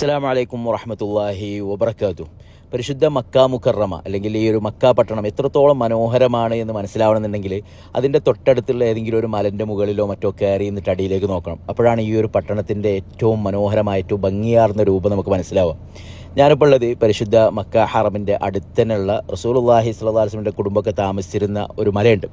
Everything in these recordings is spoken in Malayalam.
അസ്സാം വലൈക്കും വറഹമത്തല്ലാഹി വബർക്കാത്തു പരിശുദ്ധ മക്ക മുക്കറമ അല്ലെങ്കിൽ ഈ ഒരു മക്ക പട്ടണം എത്രത്തോളം മനോഹരമാണ് എന്ന് മനസ്സിലാവണമെന്നുണ്ടെങ്കിൽ അതിന്റെ തൊട്ടടുത്തുള്ള ഏതെങ്കിലും ഒരു മലന്റെ മുകളിലോ മറ്റോ കയറി നിന്നിട്ട് അടിയിലേക്ക് നോക്കണം. അപ്പോഴാണ് ഈ ഒരു പട്ടണത്തിന്റെ ഏറ്റവും മനോഹരമായ ഏറ്റവും ഭംഗിയാർന്ന രൂപം നമുക്ക് മനസ്സിലാവുക. ഞാനിപ്പോൾ ഉള്ളത് പരിശുദ്ധ മക്ക ഹറമിന്റെ സ്വല്ലല്ലാഹി അലൈഹി വസല്ലമയുടെ കുടുംബമൊക്കെ താമസിച്ചിരുന്ന ഒരു മലയുണ്ട്.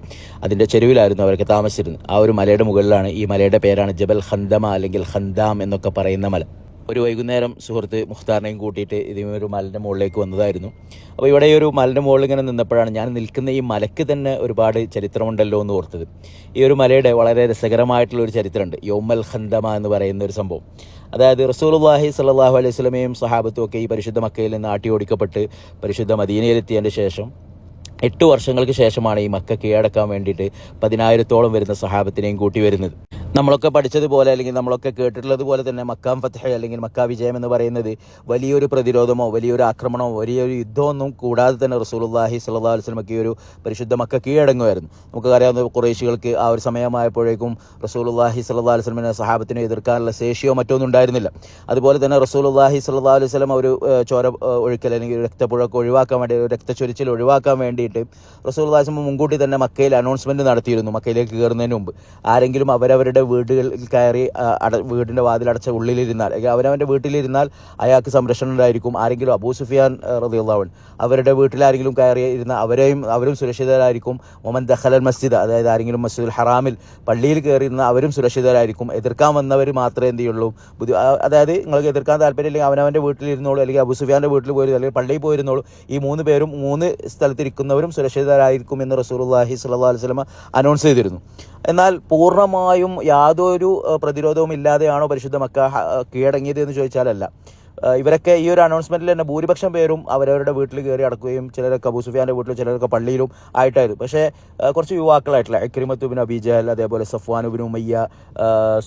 അതിന്റെ ചെരുവിലായിരുന്നു അവരൊക്കെ താമസിച്ചിരുന്നത്. ആ ഒരു മലയുടെ മുകളിലാണ് ഈ മലയുടെ പേരാണ് ജബൽ ഖന്ദമ അല്ലെങ്കിൽ ഖന്ദാം എന്നൊക്കെ പറയുന്ന മല. ഒരു വൈകുന്നേരം സുഹൃത്ത് മുഖ്താറിനെയും കൂട്ടിയിട്ട് ഇതേ ഒരു മലന്റെ മുകളിലേക്ക് വന്നതായിരുന്നു. അപ്പോൾ ഇവിടെ ഒരു മലന്റെ മുകളിൽ ഇങ്ങനെ നിന്നപ്പോഴാണ് ഞാൻ നിൽക്കുന്ന ഈ മലയ്ക്ക് തന്നെ ഒരുപാട് ചരിത്രമുണ്ടല്ലോ എന്ന് ഓർത്തത്. ഈ ഒരു മലയുടെ വളരെ രസകരമായിട്ടുള്ള ഒരു ചരിത്രമുണ്ട്. യോമൽ ഖന്ദമ എന്ന് പറയുന്ന ഒരു സംഭവം. അതായത് റസൂലുള്ളാഹി സ്വല്ലല്ലാഹു അലൈഹി വസല്ലമയും സഹാബത്തും ഒക്കെ ഈ പരിശുദ്ധ മക്കയിൽ നിന്ന് ആട്ടി ഓടിക്കപ്പെട്ട് പരിശുദ്ധ മദീനയിലെത്തിയതിന്റെ ശേഷം എട്ട് വർഷങ്ങൾക്ക് ശേഷമാണ് ഈ മക്ക കീഴടക്കാൻ വേണ്ടിയിട്ട് പതിനായിരത്തോളം വരുന്ന സഹാബത്തിനെയും കൂട്ടി വരുന്നത്. നമ്മളൊക്കെ പഠിച്ചതുപോലെ അല്ലെങ്കിൽ നമ്മളൊക്കെ കേട്ടിട്ടുള്ളത് പോലെ തന്നെ മക്കാം ഫത്തഹ അല്ലെങ്കിൽ മക്ക വിജയം എന്ന് പറയുന്നത് വലിയൊരു പ്രതിരോധമോ വലിയൊരു ആക്രമണമോ വലിയൊരു യുദ്ധമൊന്നും കൂടാതെ തന്നെ റസൂലുള്ളാഹി സ്വല്ലല്ലാഹു അലൈഹി വസല്ലമയ്ക്ക് ഈ ഒരു പരിശുദ്ധ മക്ക കീഴടങ്ങുമായിരുന്നു. നമുക്ക് അറിയാവുന്ന കുറേശികൾക്ക് ആ ഒരു സമയമായപ്പോഴേക്കും റസൂലുള്ളാഹി സ്വല്ലല്ലാഹു അലൈഹി വസല്ലമിനെ സഹാബത്തിനെ എതിർക്കാനുള്ള ശേഷിയോ മറ്റൊന്നും ഉണ്ടായിരുന്നില്ല. അതുപോലെ തന്നെ റസൂലുള്ളാഹി സ്വല്ലല്ലാഹു അലൈഹി വസല്ലം ഒരു ചോര ഒഴുക്കൽ അല്ലെങ്കിൽ രക്തപ്പുഴക്ക് ഒഴിവാക്കാൻ വേണ്ടി രക്തച്ചൊരിച്ചിൽ ഒഴിവാക്കാൻ വേണ്ടിയിട്ട് സ്വല്ലം മുൻകൂട്ടി തന്നെ മക്കയിൽ അനൗൺസ്മെന്റ് നടത്തിയിരുന്നു മക്കയിലേക്ക് കയറുന്നതിന് മുമ്പ്. ആരെങ്കിലും അവരവരുടെ വീടുകളിൽ കയറി അട വീടിന്റെ വാതിലടച്ച ഉള്ളിലിരുന്നാൽ അവരവന്റെ വീട്ടിലിരുന്നാൽ അയാൾക്ക് സംരക്ഷണം ഉണ്ടായിരിക്കും. ആരെങ്കിലും അബൂ സുഫിയാൻ റതിയുള്ളവൻ അവരുടെ വീട്ടിൽ ആരെങ്കിലും കയറി ഇരുന്ന അവരെയും അവരും സുരക്ഷിതരായിരിക്കും. ഒമൻ ദഹലൽ മസ്ജിദ് അതായത് ആരെങ്കിലും മസ്ജിദുൽ ഹറാമിൽ പള്ളിയിൽ കയറിയിരുന്ന അവരും സുരക്ഷിതരായിരിക്കും. എതിർക്കാൻ വന്നവർ മാത്രമേ എന്ത് ചെയ്യുള്ളൂ? ബുദ്ധി അതായത് നിങ്ങൾക്ക് എതിർക്കാൻ താല്പര്യം ഇല്ലെങ്കിൽ അവനവന്റെ വീട്ടിലിരുന്നോളൂ അല്ലെങ്കിൽ അബൂ സുഫിയാന്റെ വീട്ടിൽ പോയി അല്ലെങ്കിൽ പള്ളിയിൽ പോയിരുന്നോളൂ. ഈ മൂന്ന് പേരും മൂന്ന് സ്ഥലത്തിരിക്കുന്നവരും സുരക്ഷിതരായിരിക്കും എന്ന് റസൂലുള്ളാഹി സ്വല്ലല്ലാഹു അലൈഹി സ്വലമ അനൗൺസ് ചെയ്തിരുന്നു. എന്നാൽ പൂർണമായും യാതൊരു പ്രതിരോധവും ഇല്ലാതെയാണോ പരിശുദ്ധ മക്ക കീഴടങ്ങിയത് എന്ന് ചോദിച്ചാലല്ല. ഇവരൊക്കെ ഈ ഒരു അനൗൺസ്മെന്റിൽ തന്നെ ഭൂരിപക്ഷം പേരും അവരവരുടെ വീട്ടിൽ കയറി അടക്കുകയും ചിലരൊക്കെ അബൂ സുഫിയാന്റെ വീട്ടിലും ചിലരൊക്കെ പള്ളിയിലും ആയിട്ടായിരുന്നു. പക്ഷേ കുറച്ച് യുവാക്കളായിട്ടുള്ള അക്രിമത്തുബിൻ അബിജാൽ അതേപോലെ സഫ്വാനുബിൻ ഉമയ്യ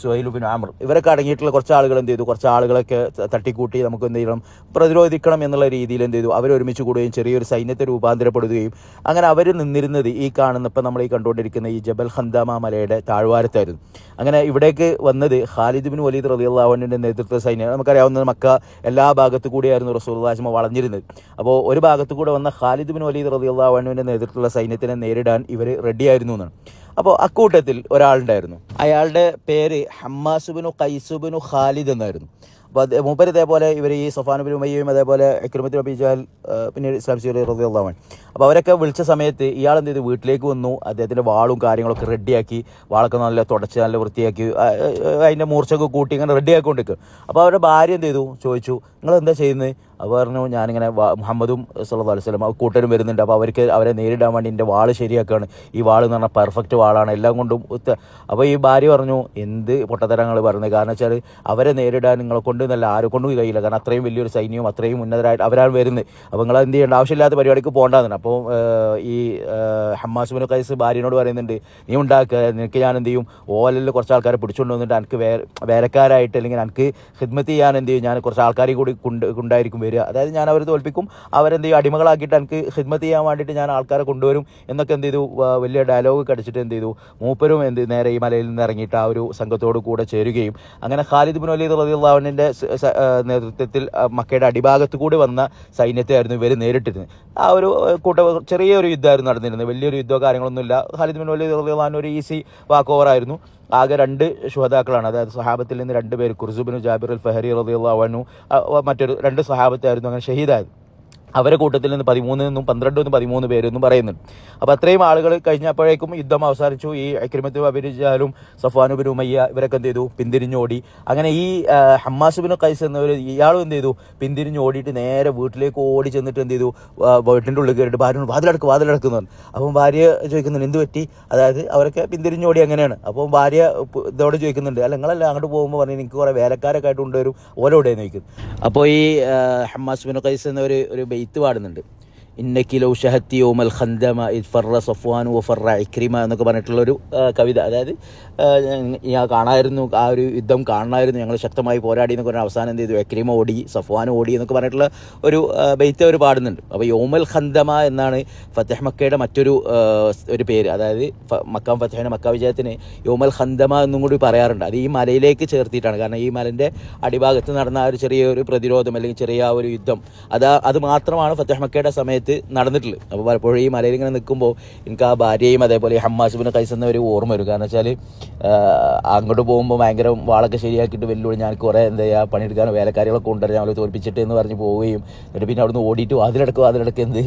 സുഹൈലുബിൻ ആമർ ഇവരൊക്കെ അടങ്ങിയിട്ടുള്ള കുറച്ച് ആളുകൾ എന്ത് ചെയ്തു? കുറച്ച് ആളുകളൊക്കെ തട്ടിക്കൂട്ടി നമുക്ക് എന്ത് ചെയ്യണം? പ്രതിരോധിക്കണം എന്നുള്ള രീതിയിൽ എന്ത് ചെയ്തു? അവർ ഒരുമിച്ച് കൂടുകയും ചെറിയൊരു സൈന്യത്തെ രൂപാന്തരപ്പെടുകയും അങ്ങനെ അവർ നിന്നിരുന്നത് ഈ കാണുന്ന ഇപ്പം നമ്മൾ ഈ കണ്ടുകൊണ്ടിരിക്കുന്ന ഈ ജബൽ ഹന്ദാമ മലയുടെ താഴ്വാരത്തായിരുന്നു. അങ്ങനെ ഇവിടേക്ക് വന്നത് ഖാലിദ് ബിൻ വലീദ് റളിയല്ലാഹുവിന്റെ നേതൃത്വ സൈന്യം നമുക്കറിയാവുന്ന മക്ക എല്ലാ ഭാഗത്തു കൂടിയായിരുന്നു റസൂൽദാസ്മ വളഞ്ഞിരുന്നത്. അപ്പോൾ ഒരു ഭാഗത്തു കൂടെ വന്ന ഖാലിദ് ബിൻ വലീദ് റളിയല്ലാഹുവിന്റെ നേതൃത്വത്തിലുള്ള സൈന്യത്തിനെ നേരിടാൻ ഇവർ റെഡിയായിരുന്നു എന്നാണ്. അപ്പോൾ അക്കൂട്ടത്തിൽ ഒരാളുണ്ടായിരുന്നു. അയാളുടെ പേര് ഹമ്മാസുബിനു കൈസുബിനു ഖാലിദ് എന്നായിരുന്നു. അപ്പോൾ അത് മൂപ്പര് ഇതേപോലെ ഇവർ ഈ സൊഫാനുബിൻ ഉമയ്യയും അതേപോലെ അക്രമത്തിൽ അബിജാൽ പിന്നീട് ഇസ്ലാം സീറി റളിയല്ലാഹു അപ്പോൾ അവരൊക്കെ വിളിച്ച സമയത്ത് ഇയാൾ എന്ത് ചെയ്തു? വീട്ടിലേക്ക് വന്നു. അദ്ദേഹത്തിന്റെ വാളും കാര്യങ്ങളൊക്കെ റെഡിയാക്കി. വാളൊക്കെ നല്ല തുടച്ച് നല്ല വൃത്തിയാക്കി. അതിന്റെ മൂർച്ചയൊക്കെ കൂട്ടി ഇങ്ങനെ റെഡിയാക്കിക്കൊണ്ടിരിക്കും അപ്പോൾ അവരുടെ ഭാര്യ എന്ത് ചെയ്തു? ചോദിച്ചു നിങ്ങൾ എന്താ ചെയ്യുന്നത്? അപ്പോൾ പറഞ്ഞു ഞാനിങ്ങനെ മുഹമ്മദും സല്ലല്ലാഹു അലൈഹി വസല്ലം കൂട്ടരും വരുന്നുണ്ട്. അപ്പോൾ അവർക്ക് അവരെ നേരിടാൻ വേണ്ടി എന്റെ വാൾ ശരിയാക്കുകയാണ് ഈ വാൾ എന്ന് പറഞ്ഞാൽ പെർഫെക്റ്റ് വാളാണ്. എല്ലാം കൊണ്ടും അപ്പോൾ ഈ ഭാര്യ പറഞ്ഞു എന്ത് പൊട്ടത്തരങ്ങൾ പറയുന്നത് കാരണം വെച്ചാൽ അവരെ നേരിടാൻ നിങ്ങളെ കൊണ്ട് നല്ല ആരെ കൊണ്ടും കഴിയില്ല. കാരണം അത്രയും വലിയൊരു സൈന്യവും അത്രയും ഉന്നതരായിട്ട് അവരാണ് വരുന്നത്. അപ്പോൾ നിങ്ങൾ എന്ത് ചെയ്യേണ്ട? ആവശ്യമില്ലാത്ത പരിപാടിക്ക് പോകേണ്ടതെന്ന് അപ്പോൾ ഈ ഹമ്മാസുബിന് കൈസ് ഭാര്യനോട് പറയുന്നുണ്ട് നീ ഉണ്ടാക്കുക നിനക്ക് ഞാൻ എന്ത് ചെയ്യും? ഓലിൽ കുറച്ച് ആൾക്കാരെ പിടിച്ചുകൊണ്ട് വന്നിട്ട് എനിക്ക് വേലക്കാരായിട്ട് അല്ലെങ്കിൽ എനിക്ക് ഹിദ്മത്ത് ചെയ്യാൻ എന്ത് ചെയ്യും? ഞാൻ കുറച്ച് ആൾക്കാരെ കൂടി കൊണ്ട് ഉണ്ടായിരിക്കും വരിക. അതായത് ഞാൻ അവരെ തോൽപ്പിക്കും. അവരെന്ത് ചെയ്യും? അടിമകളാക്കിയിട്ട് എനിക്ക് ഹിദ്മത്ത് ചെയ്യാൻ വേണ്ടിയിട്ട് ഞാൻ ആൾക്കാരെ കൊണ്ടുവരും എന്നൊക്കെ എന്ത് ചെയ്തു? വലിയ ഡയലോഗ് കടിച്ചിട്ട് എന്ത് ചെയ്തു? മൂപ്പരും എന്ത് നേരെ ഈ മലയിൽ നിന്ന് ഇറങ്ങിയിട്ട് ആ ഒരു സംഘത്തോട് കൂടെ ചേരുകയും അങ്ങനെ ഖാലിദ് ബിൻ വലീദ് റളിയല്ലാഹുവിന്റെ നേതൃത്വത്തിൽ മക്കയുടെ അടിഭാഗത്ത് കൂടി വന്ന സൈന്യത്തെയായിരുന്നു ഇവർ നേരിട്ടിരുന്നത്. ആ ഒരു കൂട്ട ചെറിയൊരു യുദ്ധമായിരുന്നു നടന്നിരുന്നത്. വലിയൊരു യുദ്ധമോ കാര്യങ്ങളൊന്നുമില്ല. ഖാലിദ് ബിൻ വലീദ് റളിയല്ലാഹു ഒരു ഈസി വാക്ക് ഓവറായിരുന്നു ആകെ രണ്ട് ശുഹതാക്കളാണ് അതായത് സഹാബത്തിൽ നിന്ന് രണ്ട് പേര് കുർസുബിനു ജാബിർ അൽ ഫഹരി അൻഹു ആ, മറ്റൊരു രണ്ട് സഹാബത്തായിരുന്നു അങ്ങനെ ഷഹീദായത്. അവരെ കൂട്ടത്തിൽ നിന്ന് പതിമൂന്നിൽ നിന്നും പന്ത്രണ്ട് നിന്നും പതിമൂന്ന് പേരെന്നും പറയുന്നുണ്ട്. അപ്പോൾ അത്രയും ആളുകൾ കഴിഞ്ഞപ്പോഴേക്കും യുദ്ധം അവസാനിച്ചു. ഈ അക്രിമത്തു അബിരിജാലും സഫാനുബിൻ ഉമയ്യ ഇവരൊക്കെ എന്ത് ചെയ്തു? പിന്തിരിഞ്ഞോടി. അങ്ങനെ ഈ ഹമ്മാസ് ബിൻ കൈസ് എന്നവർ ഇയാളും എന്ത് ചെയ്തു? പിന്തിരിഞ്ഞ് ഓടിയിട്ട് നേരെ വീട്ടിലേക്ക് ഓടി ചെന്നിട്ട് എന്ത് ചെയ്തു? വീട്ടിന്റെ ഉള്ളിൽ കയറിയിട്ട് ഭാര്യ വാതിലടക്ക് വാതിലടക്കുന്നു അപ്പം ഭാര്യ ചോദിക്കുന്നുണ്ട് എന്ത് പറ്റി? അതായത് അവരൊക്കെ പിന്തിരിഞ്ഞോടി അങ്ങനെയാണ്. അപ്പോൾ ഭാര്യ ഇതോടെ ചോദിക്കുന്നുണ്ട് അല്ല നിങ്ങളല്ല അങ്ങോട്ട് പോകുമ്പോൾ പറഞ്ഞു എനിക്ക് കുറേ വേലക്കാരൊക്കെ ആയിട്ട് കൊണ്ടുവരും ഓരോടെ നോക്കും അപ്പോൾ ഈ ഹമ്മാസ് ബിൻ ഖൈസ് എന്നൊരു ഒരു ഒരു ബെയ്ത്ത് പാടുന്നുണ്ട്. ഇന്നക്കി ലൗ ഷഹത്തി ഓമൽ ഖന്ദമ ഇത് ഫറ വ ഫറ ഇക്രിമ എന്നൊക്കെ പറഞ്ഞിട്ടുള്ളൊരു കവിത. അതായത് ഞാൻ കാണായിരുന്നു ആ ഒരു യുദ്ധം കാണണമായിരുന്നു ഞങ്ങൾ ശക്തമായി പോരാടി എന്നൊക്കെ പറഞ്ഞ അവസാനം എന്ത് ചെയ്തു? എക്രിമ ഓടി സഫ്വാൻ ഓടി എന്നൊക്കെ പറഞ്ഞിട്ടുള്ള ഒരു ബെയ്ത്ത് അവർ പാടുന്നുണ്ട്. അപ്പോൾ യോമൽ ഖന്ദമ എന്നാണ് ഫത്തഹ് മക്കയുടെ മറ്റൊരു ഒരു പേര്. അതായത് മക്കാം ഫത്തേഹിന്റെ മക്ക വിജയത്തിന് യോമൽ ഖന്ദമ എന്നും കൂടി പറയാറുണ്ട്. അത് ഈ മലയിലേക്ക് ചേർത്തിയിട്ടാണ്. കാരണം ഈ മലന്റെ അടിഭാഗത്ത് നടന്ന ആ ഒരു ചെറിയ ഒരു പ്രതിരോധം അല്ലെങ്കിൽ ചെറിയ ഒരു യുദ്ധം അത് അത് മാത്രമാണ് ഫത്തഹ് മക്കയുടെ സമയത്ത് നടന്നിട്ടുള്ളത് അപ്പോൾ പലപ്പോഴും ഈ മലയിൽ ഇങ്ങനെ നിൽക്കുമ്പോൾ എനിക്ക് ആ ഭാര്യയും അതേപോലെ ഈ ഹമ്മാസുബിന് കൈസ് എന്ന ഒരു ഓർമ്മ വരും. കാരണം വെച്ചാൽ അങ്ങോട്ട് പോകുമ്പോൾ ഭയങ്കര വാളൊക്കെ ശരിയാക്കിയിട്ട് വെല്ലുവിളി. ഞാൻ കുറേ എന്താ ചെയ്യുക പണിയെടുക്കാനോ വേലക്കാരികളൊക്കെ കൊണ്ടുവരാൻ ഞങ്ങൾ തോൽപ്പിച്ചിട്ട് എന്ന് പറഞ്ഞ് പോവുകയും എന്നിട്ട് പിന്നെ അവിടുന്ന് ഓടിയിട്ട് അതിലടക്കും അതിലടക്കും എന്ത്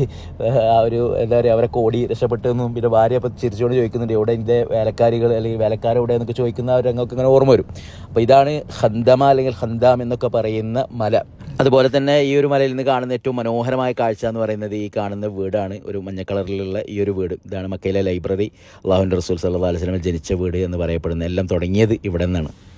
ആ ഒരു എന്താ പറയുക അവരൊക്കെ ഓടി രക്ഷപ്പെട്ടെന്നും പിന്നെ ഭാര്യ അപ്പോൾ ചിരിച്ചുകൊണ്ട് ചോദിക്കുന്നുണ്ട് എവിടെ എന്റെ വേലക്കാരികൾ അല്ലെങ്കിൽ വേലക്കാരെവിടെ എന്നൊക്കെ ചോദിക്കുന്ന ആ ഇങ്ങനെ ഓർമ്മ വരും. അപ്പോൾ ഇതാണ് ഹന്തമ അല്ലെങ്കിൽ ഹന്താം എന്നൊക്കെ പറയുന്ന മല. അതുപോലെ തന്നെ ഈ ഒരു മലയിൽ നിന്ന് കാണുന്ന ഏറ്റവും മനോഹരമായ കാഴ്ച എന്ന് പറയുന്നത് ഈ കാണുന്ന വീടാണ് ഒരു മഞ്ഞ കളറിലുള്ള ഈ ഒരു വീട്. ഇതാണ് മക്കയിലെ ലൈബ്രറി. അള്ളാഹുന്റെ റസൂൽ സല്ലാ അലൈഹി സ്വലമ ജനിച്ച വീട് എന്ന് പറയപ്പെടുന്നത് എല്ലാം തുടങ്ങിയത് ഇവിടെ നിന്നാണ്.